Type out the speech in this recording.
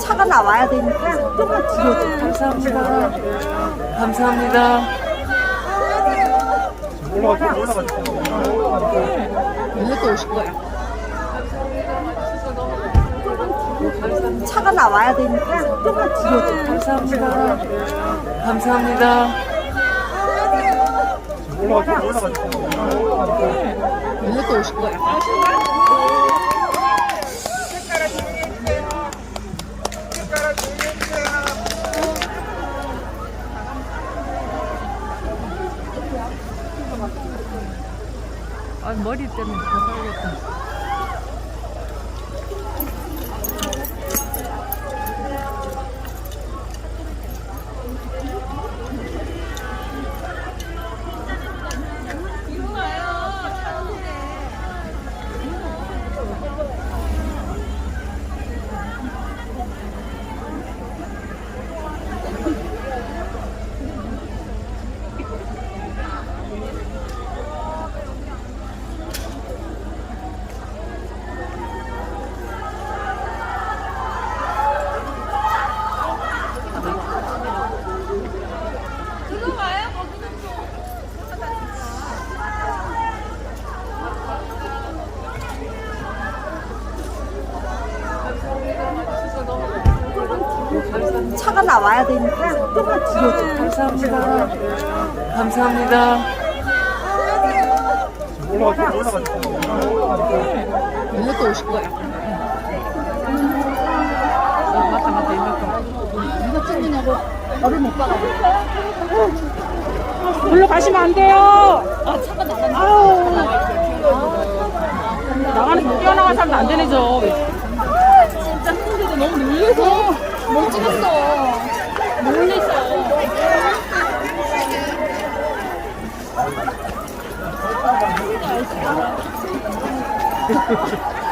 차가 나와야 되니까 조금만 뒤로 좀 감사합니다. 감사합니다. 올라가 오실 거야. 차가 나와야 되니까 조금만 뒤로 좀 감사합니다. 감사합니다. 올라가 올라가 이것도 오실 거야. 아, 머리 때문에 다 살겠다. 차가 나와야 되니까 조금만 뒤로 좀. 감사합니다. 감사합니다. 올라가 올라가 이것도 오실 거야. 맞다, 맞다, 이만큼. 이거 찍느냐고 너를 못 봐가지고. 물로 가시면 안 돼요. 아, 차가 나가는 아우. 나가는 뛰어나간 사람도 안 되네죠. 진짜 했는데도 너무 놀래서 못 찍었어. 아,